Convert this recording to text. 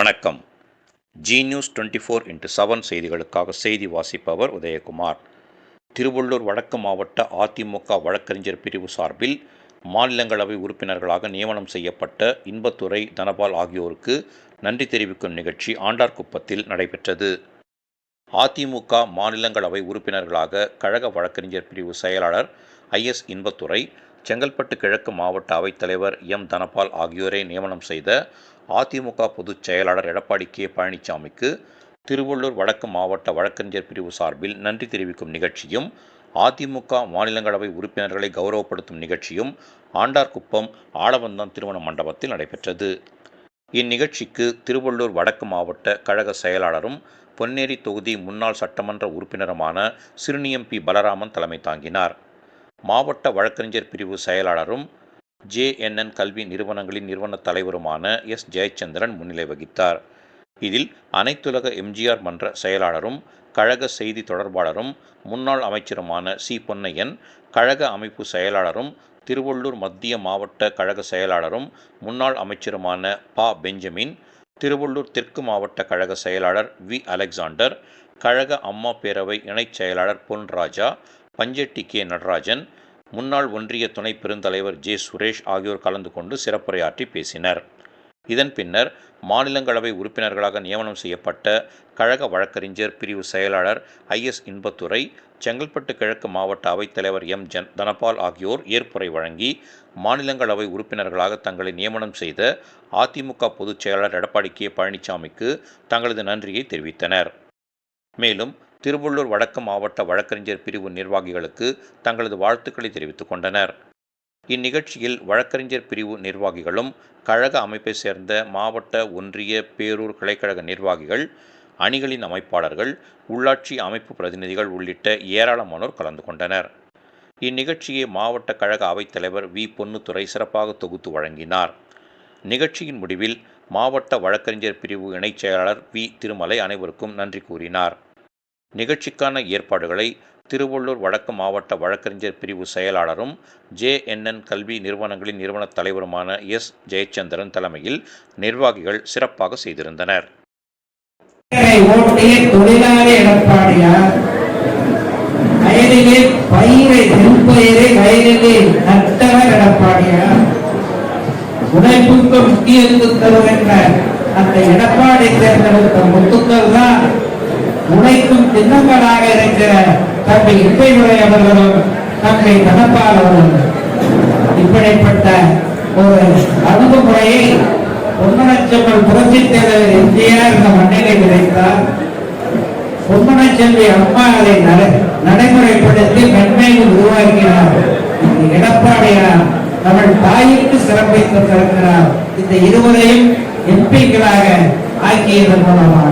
வணக்கம். Zee news twenty four into seven செய்திகளுக்காக செய்தி வாசிப்பவர் உதயகுமார். திருவள்ளூர் வடக்கு மாவட்ட அதிமுக வழக்கறிஞர் பிரிவு சார்பில் மாநிலங்களவை உறுப்பினர்களாக நியமனம் செய்யப்பட்ட இன்பத்துறை தனபால் ஆகியோருக்கு நன்றி தெரிவிக்கும் நிகழ்ச்சி ஆண்டார்குப்பத்தில் நடைபெற்றது. அதிமுக மாநிலங்களவை உறுப்பினர்களாக கழக வழக்கறிஞர் பிரிவு செயலாளர் ஐஎஸ் இன்பத்துறை செங்கல்பட்டு கிழக்கு மாவட்ட அவைத்தலைவர் எம். தனபால் ஆகியோரை நியமனம் செய்த அதிமுக பொதுச் செயலாளர் எடப்பாடி கே. பழனிசாமிக்கு திருவள்ளூர் வடக்கு மாவட்ட வழக்கறிஞர் பிரிவு சார்பில் நன்றி தெரிவிக்கும் நிகழ்ச்சியும் அதிமுக மாநிலங்களவை உறுப்பினர்களை கௌரவப்படுத்தும் நிகழ்ச்சியும் ஆண்டார்குப்பம் ஆளவந்தான் திருமண மண்டபத்தில் நடைபெற்றது. இந்நிகழ்ச்சிக்கு திருவள்ளூர் வடக்கு மாவட்ட கழக செயலாளரும் பொன்னேரி தொகுதி முன்னாள் சட்டமன்ற உறுப்பினருமான சிறுனியம் பி. பலராமன் தலைமை தாங்கினார். மாவட்ட வழக்கறிஞர் பிரிவு செயலாளரும் ஜேஎன்என் கல்வி நிறுவனங்களின் நிறுவன தலைவருமான எஸ். ஜெயச்சந்திரன் முன்னிலை வகித்தார். இதில் அனைத்துலக எம்ஜிஆர் மன்ற செயலாளரும் கழக செய்தி தொடர்பாளரும் முன்னாள் அமைச்சருமான சி. பொன்னையன் கழக அமைப்பு செயலாளரும் திருவள்ளூர் மத்திய மாவட்ட கழக செயலாளரும் முன்னாள் அமைச்சருமான பா. பெஞ்சமின் திருவள்ளூர் தெற்கு மாவட்ட கழக செயலாளர் வி. அலெக்சாண்டர் கழக அம்மா பேரவை இணைச் செயலாளர் பொன் ராஜா பஞ்செட்டி கே. நடராஜன் முன்னாள் ஒன்றிய துணை பெருந்தலைவர் ஜே. சுரேஷ் ஆகியோர் கலந்து கொண்டு சிறப்புரையாற்றி பேசினர். இதன் பின்னர் மாநிலங்களவை உறுப்பினர்களாக நியமனம் செய்யப்பட்ட கழக வழக்கறிஞர் பிரிவு செயலாளர் ஐஎஸ் இன்பத்துறை செங்கல்பட்டு கிழக்கு மாவட்ட அவைத்தலைவர் எம். ஜன் தனபால் ஆகியோர் ஏற்புரை வழங்கி மாநிலங்களவை உறுப்பினர்களாக தங்களை நியமனம் செய்த அதிமுக பொதுச் செயலாளர் எடப்பாடி கே. பழனிசாமிக்கு தங்களது நன்றியை தெரிவித்தனர். மேலும் திருவள்ளூர் வடக்கு மாவட்ட வழக்கறிஞர் பிரிவு நிர்வாகிகளுக்கு தங்களது வாழ்த்துக்களை தெரிவித்துக் கொண்டனர். இந்நிகழ்ச்சியில் வழக்கறிஞர் பிரிவு நிர்வாகிகளும் கழக அமைப்பை சேர்ந்த மாவட்ட ஒன்றிய பேரூர் கிளைக்கழக நிர்வாகிகள் அணிகளின் அமைப்பாளர்கள் உள்ளாட்சி அமைப்பு பிரதிநிதிகள் உள்ளிட்ட ஏராளமானோர் கலந்து கொண்டனர். இந்நிகழ்ச்சியை மாவட்ட கழக அவைத்தலைவர் வி. பொன்னுத்துறை சிறப்பாக தொகுத்து வழங்கினார். நிகழ்ச்சியின் முடிவில் மாவட்ட வழக்கறிஞர் பிரிவு இணைச் செயலாளர் வி. திருமலை அனைவருக்கும் நன்றி கூறினார். நிகழ்ச்சிக்கான ஏற்பாடுகளை திருவள்ளூர் வடக்கு மாவட்ட வழக்கறிஞர் பிரிவு செயலாளரும் ஜேஎன்என் கல்வி நிறுவனங்களின் நிறுவனத் தலைவருமான எஸ். ஜெயச்சந்திரன் தலைமையில் நிர்வாகிகள் சிறப்பாக செய்திருந்தனர். உழைப்புக்கு முக்கியத்துவம் என்ற அந்த எடப்பாடி தேர்ந்தெடுத்த முத்துக்கள் சின்னங்களாக இருக்கிற தம்பி இசைமுறை அவர்களும் தம்பி தனப்பால் அவர்களும் இப்படிப்பட்ட ஒரு அணுகுமுறையை பொன்மனச்செல்வன் புரட்சி தலைவர் எம்ஜிஆர் இந்த மண்ணிலை விதைத்தார் பொன்மனச்செல்வி அம்மா அதை நடைமுறைப்படுத்தி மென்மையை உருவாக்கினார் எடப்பாடியார் தமிழ் தாயிற்கு சிறப்பை தந்திருக்கிறார் இந்த இருவரையும் எம்பிக்களாக ஆக்கியதன் மூலமாக.